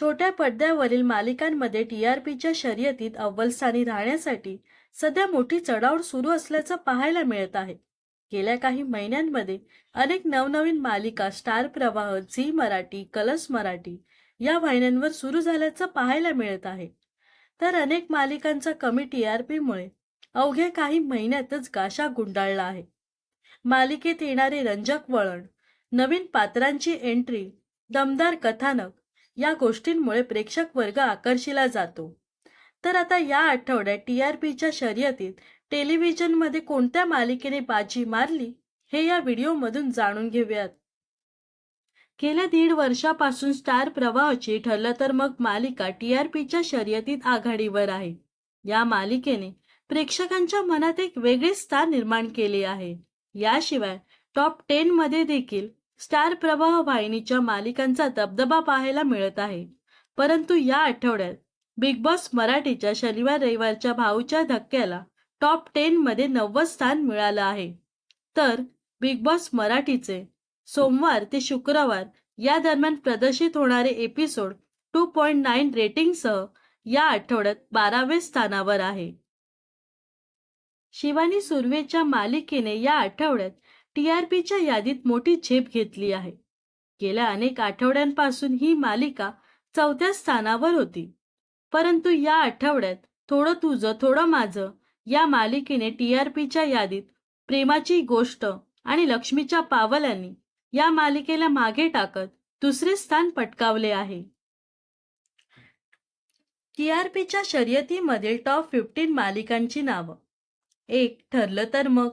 छोट्या पडद्यावरील मालिकांमध्ये T R पीच्या शर्यतीत अव्वलस्थानी राहण्यासाठी सध्या मोठी चढाओढ सुरू असल्याचं पाहायला मिळत आहे. गेल्या काही महिन्यांमध्ये अनेक नवनवीन मालिका स्टार प्रवाह झी मराठी कलर्स मराठी या वाहिन्यांवर सुरू झाल्याचं पाहायला मिळत आहे. तर अनेक मालिकांचा कमी टी आर पीमुळे अवघ्या काही महिन्यातच गाशा गुंडाळला आहे. मालिकेत येणारे रंजक वळण नवीन पात्रांची एंट्री दमदार कथानक या गोष्टींमुळे प्रेक्षक वर्ग आकर्षिला जातो. तर आता या आठवड्यात टी आर पीच्या शर्यतीत टेलिव्हिजनमध्ये कोणत्या मालिकेने बाजी मारली हे या व्हिडिओमधून जाणून घेऊयात. गेल्या दीड वर्षापासून स्टार प्रवाहाची ठरलं तर मग मालिका टी आर पीच्या शर्यतीत आघाडीवर आहे. या मालिकेने प्रेक्षकांच्या मनात एक वेगळे स्थान निर्माण केले आहे. याशिवाय टॉप टेन मध्ये देखील स्टार प्रवाह वाहिनीच्या मालिकांचा दबदबा पाहायला मिळत आहे. परंतु या आठवड्यात बिग बॉस मराठीच्या शनिवार रविवारच्या भाऊच्या धक्क्याला टॉप टेन मध्ये नव्वद स्थान मिळालं आहे. तर बिग बॉस मराठीचे सोमवार ते शुक्रवार या दरम्यान प्रदर्शित होणारे एपिसोड टू पॉइंट नाईन रेटिंगसह या आठवड्यात बारावे स्थानावर आहे. शिवानी सुर्वेच्या मालिकेने या आठवड्यात टी आर पीच्या यादीत मोठी झेप घेतली आहे. गेल्या अनेक आठवड्यांपासून ही मालिका चौथ्या स्थानावर होती. परंतु या आठवड्यात थोडं तुझं थोडं माझं या मालिकेने टी आर पीच्या यादीत प्रेमाची गोष्ट आणि लक्ष्मीच्या पावलांनी या मालिकेला मागे टाकत दुसरे स्थान पटकावले आहे. टी आर पीच्या शर्यतीमधील टॉप फिफ्टीन मालिकांची नावं. एक ठरलं तर मग.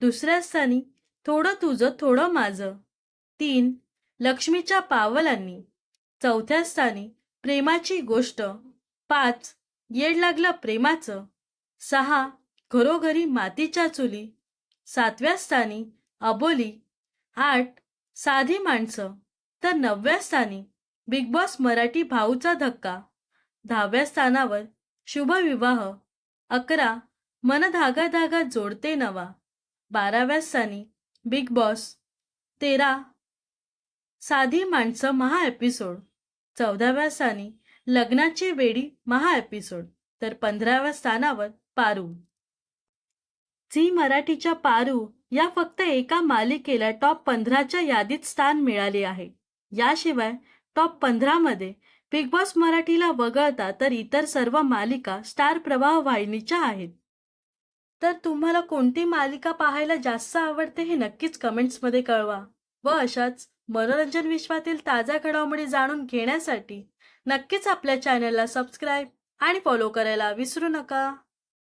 दुसऱ्या स्थानी थोडं तुझं थोडं माझं. तीन लक्ष्मीच्या पावलांनी चौथ्या स्थानी प्रेमाची गोष्ट. पाच येड लागलं प्रेमाचं. सहा घरोघरी मातीच्या चुली. सातव्या स्थानी अबोली. आठ साधी माणसं. तर नवव्या स्थानी बिग बॉस मराठी भाऊचा धक्का. दहाव्या स्थानावर शुभविवाह. अकरा मन धागा धागा जोडते नवा. बाराव्या स्थानी बिग बॉस तेरा. साधी माणसं महा एपिसोड चौदाव्या स्थानी लग्नाची वेडी महा एपिसोड तर पंधराव्या स्थानावर पारू. झी मराठीच्या पारू या फक्त एका मालिकेला टॉप पंधराच्या यादीत स्थान मिळाले आहे. याशिवाय टॉप पंधरामध्ये बिग बॉस मराठीला वगळता तर इतर सर्व मालिका स्टार प्रवाह वाहिनीच्या आहेत. तर तुम्हाला कोणती मालिका पाहायला जास्त आवडते हे नक्कीच कमेंट्समध्ये कळवा. व अशाच मनोरंजन विश्वातील ताज्या घडामोडी जाणून घेण्यासाठी नक्कीच आपल्या चॅनलला सबस्क्राईब आणि फॉलो करायला विसरू नका.